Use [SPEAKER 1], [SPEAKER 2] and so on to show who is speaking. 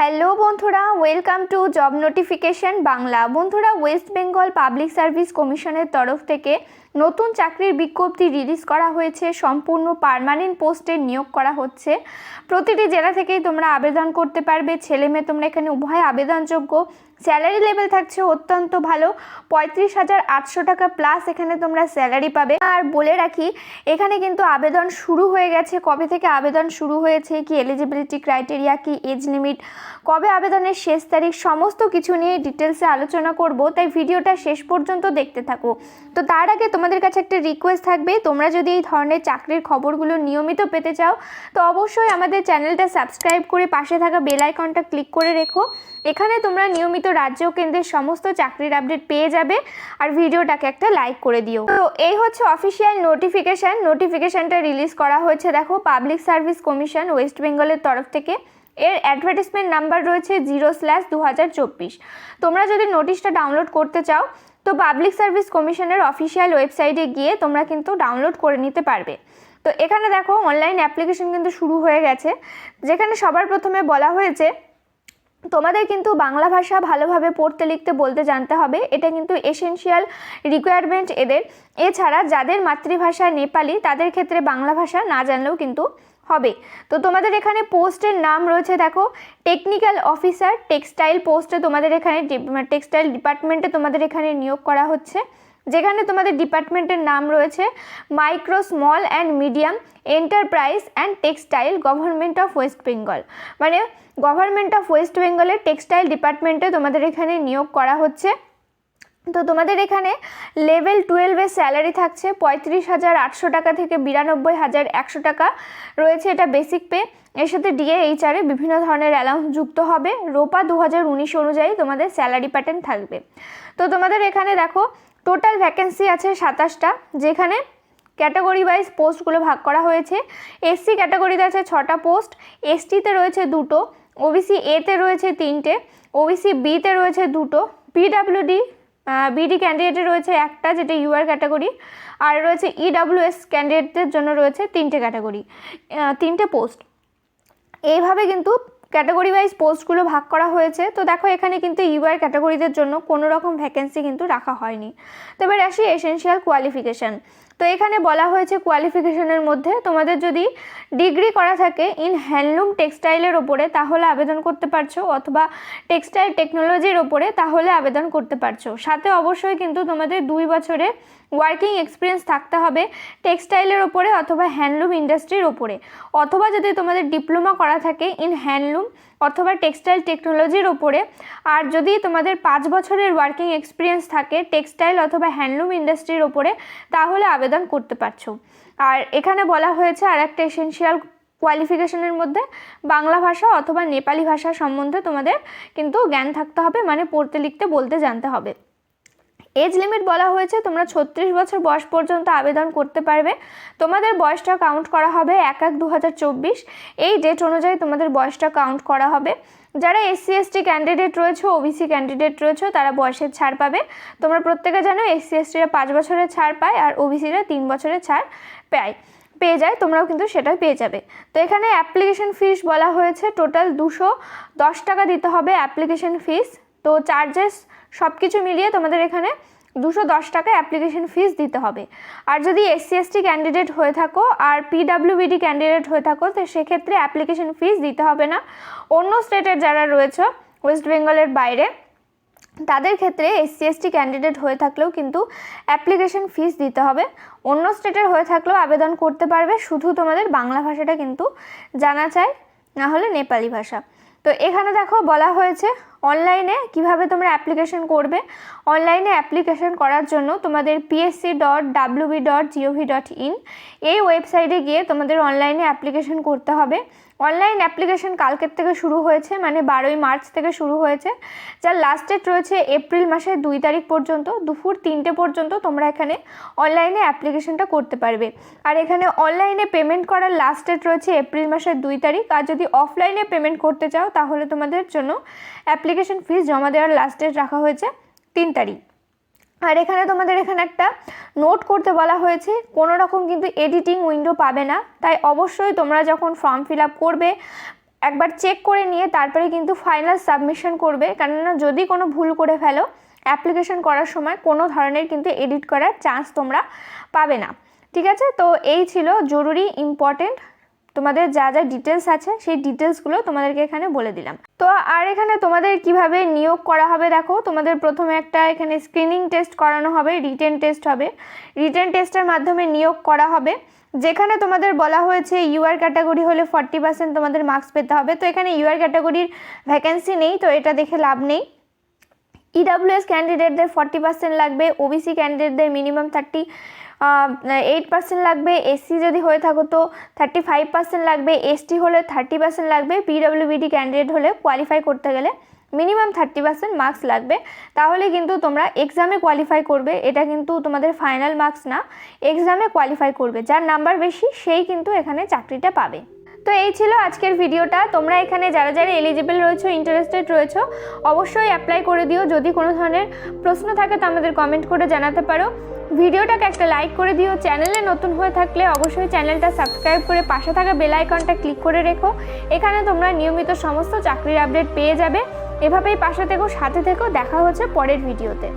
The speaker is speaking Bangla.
[SPEAKER 1] হ্যালো বন্ধুরা welcome to job notification Bangla. বন্ধুরা ওয়েস্ট বেঙ্গল পাবলিক সার্ভিস কমিশনের তরফ থেকে নতুন চাকরির বিজ্ঞপ্তি রিলিজ করা হয়েছে। সম্পূর্ণ পার্মানেন্ট পোস্টে নিয়োগ করা হচ্ছে। প্রতিটি জেলা থেকেই তোমরা আবেদন করতে পারবে। ছেলে মেয়ে তোমরা এখানে উভয় আবেদনযোগ্য। স্যালারি লেভেল থাকছে অত্যন্ত ভালো। পঁয়ত্রিশ হাজার আটশো টাকা প্লাস এখানে তোমরা স্যালারি পাবে। আর বলে রাখি, এখানে কিন্তু আবেদন শুরু হয়ে গেছে। কবে থেকে আবেদন শুরু হয়েছে, কি এলিজিবিলিটি ক্রাইটেরিয়া কি এজ লিমিট কবে আবেদনের শেষ তারিখ, সমস্ত কিছু নিয়ে ডিটেলসে আলোচনা করব। তাই ভিডিওটা শেষ পর্যন্ত দেখতে থাকো। তো তার আগে তোমাদের কাছে একটা রিকোয়েস্ট থাকবে, তোমরা যদি এই ধরনের চাকরির খবরগুলো নিয়মিত পেতে চাও, তো অবশ্যই আমাদের চ্যানেলটা সাবস্ক্রাইব করে পাশে থাকা বেল আইকনটা ক্লিক করে রেখো। এখানে তোমরা নিয়মিত রাজ্য ও কেন্দ্রের সমস্ত চাকরির আপডেট পেয়ে যাবে। আর ভিডিওটাকে একটা লাইক করে দিও। তো এই হচ্ছে অফিসিয়াল নোটিফিকেশান নোটিফিকেশানটা রিলিজ করা হয়েছে, দেখো পাবলিক সার্ভিস কমিশন ওয়েস্ট বেঙ্গলের তরফ থেকে। এর অ্যাডভার্টিসমেন্ট নাম্বার রয়েছে জিরো স্ল্যাশ দু হাজার চব্বিশ। তোমরা যদি নোটিশটা ডাউনলোড করতে চাও, তো পাবলিক সার্ভিস কমিশনের অফিসিয়াল ওয়েবসাইটে গিয়ে তোমরা কিন্তু ডাউনলোড করে নিতে পারবে। তো এখানে দেখো অনলাইন অ্যাপ্লিকেশন কিন্তু শুরু হয়ে গেছে। যেখানে সবার প্রথমে বলা হয়েছে তোমাদের কিন্তু বাংলা ভাষা ভালোভাবে পড়তে, লিখতে, বলতে জানতে হবে। এটা কিন্তু এসেনশিয়াল রিকোয়ারমেন্ট এদের। এছাড়া যাদের মাতৃভাষা নেপালি, তাদের ক্ষেত্রে বাংলা ভাষা না জানলেও কিন্তু হবে। তো তোমাদের এখানে পোস্টের নাম রয়েছে, দেখো টেকনিক্যাল অফিসার টেক্সটাইল পোস্টে তোমাদের এখানে, টেক্সটাইল ডিপার্টমেন্টে তোমাদের এখানে নিয়োগ করা হচ্ছে। যেখানে তোমাদের ডিপার্টমেন্টের নাম রয়েছে micro, small and medium, enterprise and textile government of West Bengal. মানে গভর্নমেন্ট অফ ওয়েস্ট বেঙ্গলের টেক্সটাইল ডিপার্টমেন্টে তোমাদের এখানে নিয়োগ করা হচ্ছে। তো তোমাদের এখানে লেভেল টুয়েলভের স্যালারি থাকছে পঁয়ত্রিশ হাজার আটশো টাকা থেকে বিরানব্বই হাজার একশো টাকা রয়েছে এটা বেসিক পে। এর সাথে ডিএ এইচআরে বিভিন্ন ধরনের অ্যালাউন্স যুক্ত হবে। রোপা দু হাজার উনিশ অনুযায়ী তোমাদের স্যালারি প্যাটার্ন থাকবে। তো তোমাদের এখানে দেখো টোটাল ভ্যাকেন্সি আছে সাতাশটা, যেখানে ক্যাটাগরি ওয়াইজ পোস্টগুলো ভাগ করা হয়েছে। এসসি ক্যাটাগরিতে আছে ছটা পোস্ট এসটিতে রয়েছে দুটো ওবিসি এতে রয়েছে তিনটে ওবিসি বিতে রয়েছে দুটো পিডাব্লিউডি বিডি ক্যান্ডিডেটে রয়েছে একটা, যেটা ইউআর ক্যাটাগরি আর রয়েছে ইডাব্লিউএস ক্যান্ডিডেটদের জন্য রয়েছে তিনটে ক্যাটাগরি তিনটে পোস্ট এইভাবে কিন্তু ক্যাটাগরি ওয়াইজ পোস্টগুলো ভাগ করা হয়েছে। তো দেখো, এখানে কিন্তু ইউআর ক্যাটাগরিদের জন্য কোনো রকম ভ্যাকেন্সি কিন্তু রাখা হয়নি। তো এবার আসি এসেনশিয়াল কোয়ালিফিকেশান তো এখানে বলা হয়েছে কোয়ালিফিকেশনের মধ্যে তোমাদের যদি ডিগ্রি করা থাকে ইন হ্যান্ডলুম টেক্সটাইলের ওপরে, তাহলে আবেদন করতে পারছ, অথবা টেক্সটাইল টেকনোলজির ওপরে, তাহলে আবেদন করতে পারছ। সাথে অবশ্যই কিন্তু তোমাদের দুই বছরের ওয়ার্কিং এক্সপিরিয়েন্স থাকতে হবে টেক্সটাইলের ওপরে অথবা হ্যান্ডলুম ইন্ডাস্ট্রির ওপরে। অথবা যদি তোমাদের ডিপ্লোমা করা থাকে ইন হ্যান্ডলুম অথবা টেক্সটাইল টেকনোলজির ওপরে আর যদি তোমাদের পাঁচ বছরের ওয়ার্কিং এক্সপিরিয়েন্স থাকে টেক্সটাইল অথবা হ্যান্ডলুম ইন্ডাস্ট্রির ওপরে তাহলে আবেদন করতে পারছ। আর এখানে বলা হয়েছে আর একটা এসেন্সিয়াল কোয়ালিফিকেশনের মধ্যে, বাংলা ভাষা অথবা নেপালি ভাষা সম্বন্ধে তোমাদের কিন্তু জ্ঞান থাকতে হবে মানে পড়তে লিখতে বলতে জানতে হবে। এজ লিমিট বলা হয়েছে, তোমরা ছত্রিশ বছর বয়স পর্যন্ত আবেদন করতে পারবে। তোমাদের বয়সটা কাউন্ট করা হবে এক এক দু এই ডেট অনুযায়ী তোমাদের বয়সটা কাউন্ট করা হবে। যারা এসসি এসটি ক্যান্ডিডেট রয়েছে ওবিসি ক্যান্ডিডেট রয়েছে, তারা বয়সের ছাড় পাবে। তোমরা প্রত্যেকে জানো এসসি এসটিরা পাঁচ বছরের ছাড় পায় আর ওবিসিরা তিন বছরের ছাড় পায়। পেয়ে যায়, তোমরাও কিন্তু সেটা পেয়ে যাবে। তো এখানে অ্যাপ্লিকেশন ফিস বলা হয়েছে টোটাল দুশো দশ টাকা দিতে হবে অ্যাপ্লিকেশন ফিস তো চার্জেস সব কিছু মিলিয়ে তোমাদের এখানে দুশো দশ টাকা অ্যাপ্লিকেশন ফিস দিতে হবে। আর যদি এসসি এসটি ক্যান্ডিডেট হয়ে থাকো, আর পিডাব্লিউবিডি ক্যান্ডিডেট হয়ে থাকো, তো সেক্ষেত্রে অ্যাপ্লিকেশন ফিস দিতে হবে না। অন্য স্টেটের যারা রয়েছে ওয়েস্ট বেঙ্গলের বাইরে, তাদের ক্ষেত্রে এসসি এসটি ক্যান্ডিডেট হয়ে থাকলেও কিন্তু অ্যাপ্লিকেশন ফিস দিতে হবে। অন্য স্টেটের হয়ে থাকলেও আবেদন করতে পারবে, শুধু তোমাদের বাংলা ভাষাটা কিন্তু জানা চাই, না হলে নেপালি ভাষা। তো এখানে দেখো বলা হয়েছে অনলাইনে কীভাবে তোমরা অ্যাপ্লিকেশন করবে? অনলাইনে অ্যাপ্লিকেশন করার জন্য তোমাদের PSC dot WB dot GOV dot in এই ওয়েবসাইটে গিয়ে তোমাদের অনলাইনে অ্যাপ্লিকেশন করতে হবে। অনলাইন অ্যাপ্লিকেশন কালকের থেকে শুরু হয়েছে মানে বারোই মার্চ থেকে শুরু হয়েছে। যার লাস্ট ডেট রয়েছে এপ্রিল মাসের দুই তারিখ পর্যন্ত, দুপুর তিনটে পর্যন্ত তোমরা এখানে অনলাইনে অ্যাপ্লিকেশনটা করতে পারবে। আর এখানে অনলাইনে পেমেন্ট করার লাস্ট ডেট রয়েছে এপ্রিল মাসের দুই তারিখ। আর যদি অফলাইনে পেমেন্ট করতে চাও, তাহলে তোমাদের জন্য অ্যাপ্লিকেশন ফিস জমা দেওয়ার লাস্ট ডেট রাখা হয়েছে তিন তারিখ। আর এখানে তোমাদের এখানে একটা নোট করতে বলা হয়েছে, কোনো রকম কিন্তু এডিটিং উইন্ডো পাবে না। তাই অবশ্যই তোমরা যখন ফর্ম ফিল আপ করবে, একবার চেক করে নিয়ে তারপরে কিন্তু ফাইনাল সাবমিশন করবে। কেননা যদি কোনো ভুল করে ফেলো অ্যাপ্লিকেশন করার সময় কোনো ধরনের কিন্তু এডিট করার চান্স তোমরা পাবে না। ঠিক আছে? তো এই ছিল জরুরি ইম্পর্টেন্ট তোমাদের যা যা ডিটেলস আছে, সেই ডিটেলসগুলো তোমাদেরকে এখানে বলে দিলাম। তো আর এখানে তোমাদের কীভাবে নিয়োগ করা হবে দেখো, তোমাদের প্রথমে একটা এখানে স্ক্রিনিং টেস্ট করানো হবে রিটেন টেস্ট হবে। রিটেন টেস্টের মাধ্যমে নিয়োগ করা হবে। যেখানে তোমাদের বলা হয়েছে ইউআর ক্যাটাগরি হলে ফর্টি পার্সেন্ট তোমাদের মার্কস পেতে হবে। তো এখানে ইউআর ক্যাটাগরির ভ্যাকেন্সি নেই, তো এটা দেখে লাভ নেই। ইডাব্লিউএস ক্যান্ডিডেটদের ফর্টি পার্সেন্ট লাগবে ওবিসি ক্যান্ডিডেটদের মিনিমাম থার্টি এইট পার্সেন্ট লাগবে এসসি যদি হয়ে থাকো তো থার্টি ফাইভ পার্সেন্ট লাগবে এসটি হলে থার্টি পার্সেন্ট লাগবে পিডাব্লিউবিডি ক্যান্ডিডেট হলে কোয়ালিফাই করতে গেলে মিনিমাম থার্টি পার্সেন্ট মার্কস লাগবে। তাহলে কিন্তু তোমরা এক্সামে কোয়ালিফাই করবে, এটা কিন্তু তোমাদের ফাইনাল মার্কস না এক্সামে কোয়ালিফাই করবে, যার নাম্বার বেশি সেই কিন্তু এখানে চাকরিটা পাবে। তো এই ছিল আজকের ভিডিওটা, তোমরা এখানে যারা যারা এলিজিবল রয়েছো ইন্টারেস্টেড রয়েছো, অবশ্যই অ্যাপ্লাই করে দিও। যদি কোনো ধরনের প্রশ্ন থাকে তো আমাদের কমেন্ট করে জানাতে পারো। ভিডিওটাকে একটা লাইক করে দিও। চ্যানেলে নতুন হয়ে থাকলে অবশ্যই চ্যানেলটা সাবস্ক্রাইব করে পাশে থাকা বেল আইকনটা ক্লিক করে রেখো। এখানে তোমরা নিয়মিত সমস্ত চাকরির আপডেট পেয়ে যাবে। এভাবেই পাশে থেকো, সাথে থেকো। দেখা হচ্ছে পরের ভিডিওতে